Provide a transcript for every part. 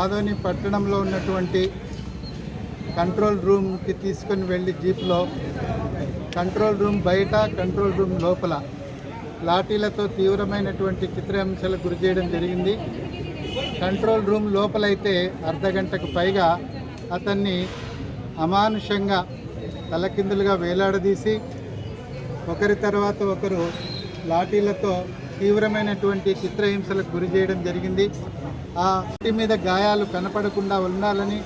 ఆదోని పట్టణంలో ఉన్నటువంటి కంట్రోల్ రూమ్కి తీసుకొని వెళ్ళి జీప్లో కంట్రోల్ రూమ్ బయట కంట్రోల్ రూమ్ లోపల లాఠీలతో తీవ్రమైనటువంటి చిత్రహింసలు గురి చేయడం జరిగింది. కంట్రోల్ రూమ్ లోపలైతే అర్ధ గంటకు పైగా అతన్ని అమానుషంగా తలకిందులుగా వేలాడదీసి ఒకరి తర్వాత ఒకరు లాఠీలతో తీవ్రమైనటువంటి చిత్రహింసలకు గురి చేయడం జరిగింది. ఆ ఇంటి మీద గాయాలు కనపడకుండా ఉండాలని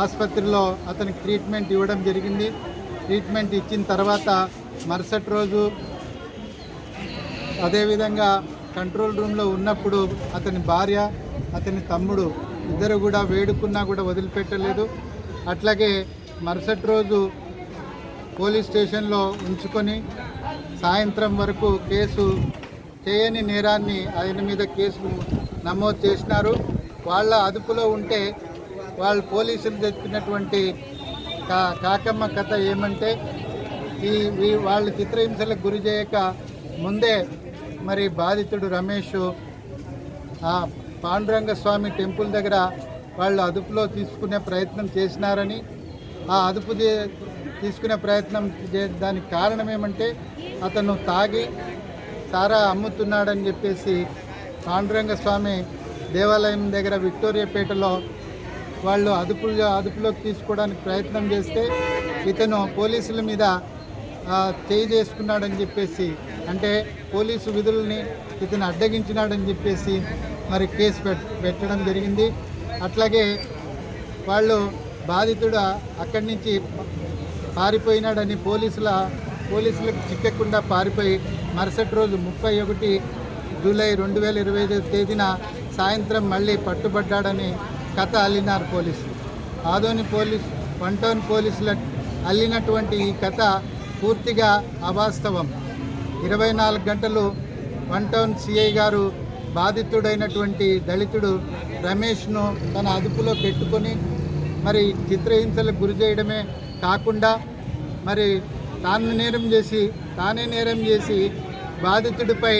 ఆసుపత్రిలో అతనికి ట్రీట్మెంట్ ఇవ్వడం జరిగింది. ట్రీట్మెంట్ ఇచ్చిన తర్వాత మరుసటి రోజు అదేవిధంగా కంట్రోల్ రూమ్లో ఉన్నప్పుడు అతని భార్య అతని తమ్ముడు ఇద్దరు కూడా వేడుకున్నా కూడా వదిలిపెట్టలేదు. అట్లాగే మరుసటి రోజు పోలీస్ స్టేషన్లో ఉంచుకొని సాయంత్రం వరకు కేసు చేయని నేరాన్ని ఆయన మీద కేసు నమోదు చేసినారు. వాళ్ళ అదుపులో ఉంటే వాళ్ళు పోలీసులు తెచ్చినటువంటి కా కాకమ్మ కథ ఏమంటే ఈ వాళ్ళు చిత్రహింసలకు గురి చేయక ముందే మరి బాధితుడు రమేష్ ఆ పాండురంగ స్వామి టెంపుల్ దగ్గర వాళ్ళు అదుపులో తీసుకునే ప్రయత్నం చేసినారని ఆ అదుపు తీసుకునే ప్రయత్నం చే- దానికి కారణం ఏమంటే అతను తాగి సారా అమ్ముతున్నాడని చెప్పేసి పాండురంగ స్వామి దేవాలయం దగ్గర విక్టోరియాపేటలో వాళ్ళు అదుపుగా అదుపులోకి తీసుకోవడానికి ప్రయత్నం చేస్తే ఇతను పోలీసుల మీద చేయి చేసుకున్నాడని చెప్పేసి అంటే పోలీసు విధుల్ని ఇతను అడ్డగించినాడని చెప్పేసి మరి కేసు పెట్టడం జరిగింది. అట్లాగే వాళ్ళు బాధితుడు అక్కడి నుంచి పారిపోయినాడని పోలీసుల పోలీసులకు చిక్కకుండా పారిపోయి మరుసటి రోజు ముప్పై ఒకటి జూలై రెండు వేల ఇరవై ఐదు తేదీన సాయంత్రం మళ్ళీ పట్టుబడ్డాడని కథ అల్లినారు పోలీసులు. ఆదోని పోలీస్ వన్ టౌన్ పోలీసుల అల్లినటువంటి ఈ కథ పూర్తిగా అవాస్తవం. ఇరవై నాలుగు గంటలు వన్ టౌన్ సిఐ గారు బాధితుడైనటువంటి దళితుడు రమేష్ను తన అదుపులో పెట్టుకొని మరి చిత్రహింసలకు గురి చేయడమే కాకుండా మరి తాను నేరం చేసి తానే నేరం చేసి బాధితుడిపై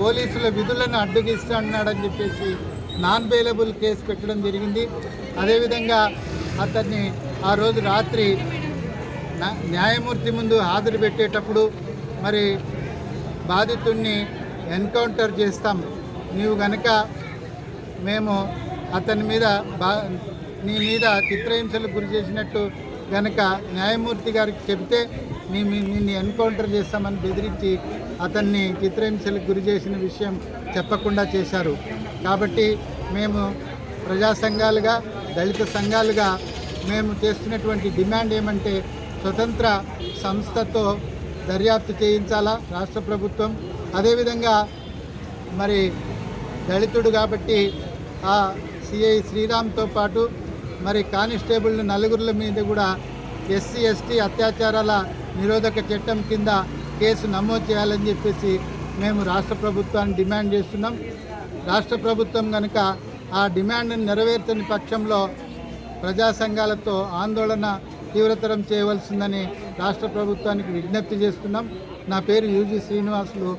పోలీసుల విధులను అడ్డగిస్తున్నాడని చెప్పేసి నాన్ బెయిలబుల్ కేసు పెట్టడం జరిగింది. అదేవిధంగా అతన్ని ఆ రోజు రాత్రి న్యాయమూర్తి ముందు హాజరు పెట్టేటప్పుడు మరి బాధితుడిని ఎన్కౌంటర్ చేస్తాం. నీవు గనక మేము అతని మీద బా నీ మీద చిత్రహింసలకు గురి చేసినట్టు గనక న్యాయమూర్తి గారికి చెబితే మేము మీ- నిన్ను ఎన్కౌంటర్ చేస్తామని బెదిరించి అతన్ని చిత్రహింసలకు గురి చేసిన విషయం చెప్పకుండా చేశారు. కాబట్టి మేము ప్రజా సంఘాలుగా దళిత సంఘాలుగా మేము చేస్తున్నటువంటి డిమాండ్ ఏమంటే స్వతంత్ర సంస్థతో దర్యాప్తు చేయించాలా రాష్ట్ర ప్రభుత్వం. అదేవిధంగా మరి దళితుడు కాబట్టి ఆ సిఐ శ్రీరామ్తో పాటు మరి కానిస్టేబుల్ నలుగురుల మీద కూడా ఎస్సీ ఎస్టీ అత్యాచారాల నిరోధక చట్టం కింద కేసు నమోదు చేయాలని చెప్పేసి మేము రాష్ట్ర ప్రభుత్వాన్ని డిమాండ్ చేస్తున్నాం. రాష్ట్ర ప్రభుత్వం కనుక ఆ డిమాండ్ని నెరవేర్చని పక్షంలో ప్రజా సంఘాలతో ఆందోళన తీవ్రతరం చేయవలసిందని రాష్ట్ర ప్రభుత్వానికి విజ్ఞప్తి చేస్తున్నాం. నా పేరు యూజీ శ్రీనివాసులు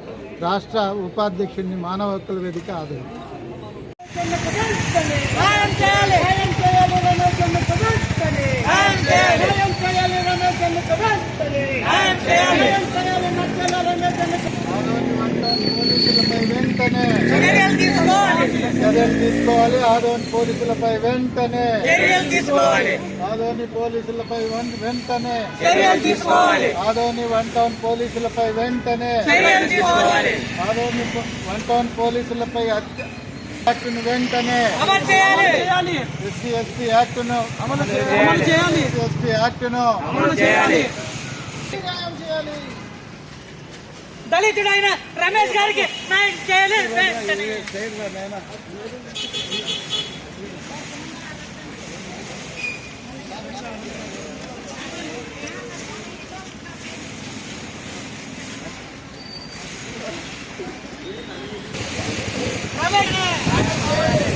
రాష్ట్ర ఉపాధ్యక్షుడిని మానవ హక్కుల వేదిక ఆదరణ న్యాయం చేయాలి న్యాయం చేయాలి రమేష్ అన్నకు వెంటనే న్యాయం చేయాలి న్యాయం చేయాలి రమేష్ అన్నకు వెంటనే న్యాయం చేయాలి న్యాయం చేయాలి నచ్చల రమేష్ అన్నకు ఆదోని మండలం పోలీసులపై వెంటనే చర్యలు తీసుకోవాలి చర్యలు తీసుకోవాలి. ఆదోని పోలీసులపై వెంటనే చర్యలు తీసుకోవాలి. ఆదోని పోలీసులపై వెంటనే చర్యలు తీసుకోవాలి. ఆదోని వన్ టౌన్ పోలీసులపై వెంటనే చర్యలు తీసుకోవాలి. ఆదోని వన్ టౌన్ పోలీసులపై యాక్ట్ను వెంటనే ఎస్సీ ఎస్పీ యాక్ట్ను అమలు చేయాలి. ఎస్పీ యాక్ట్ను అమలు చేయాలి. న్యాయం చేయాలి దళితుడైన రమేష్ గారికి న్యాయం చేయాలి వెంటనే చేయరా నాయనా. రమేష్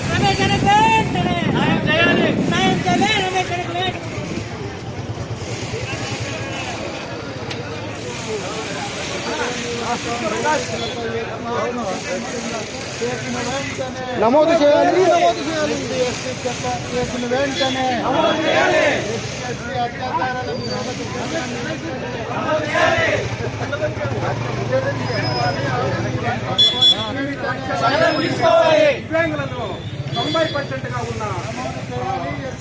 రమేష్ అన్నకు వెంటనే న్యాయం చేయాలి న్యాయం చేయాలి రమేష్ అన్నకు వెంటనే నమోదు చేయాలి. నమోదు చేయాలి. చేసిన వెంటనే దివ్యాంగులను తొంభై పర్సెంట్గా ఉన్న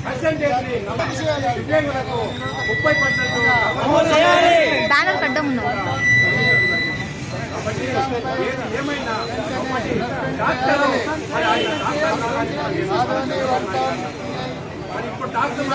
పర్సెంటేజ్ని దివ్యాంగులకు ముప్పై పర్సెంట్ బ్యానర్ కాబట్టి ఏది ఏమైనా డాక్టర్. మరి ఆయన డాక్టర్ ఇప్పుడు డాక్టర్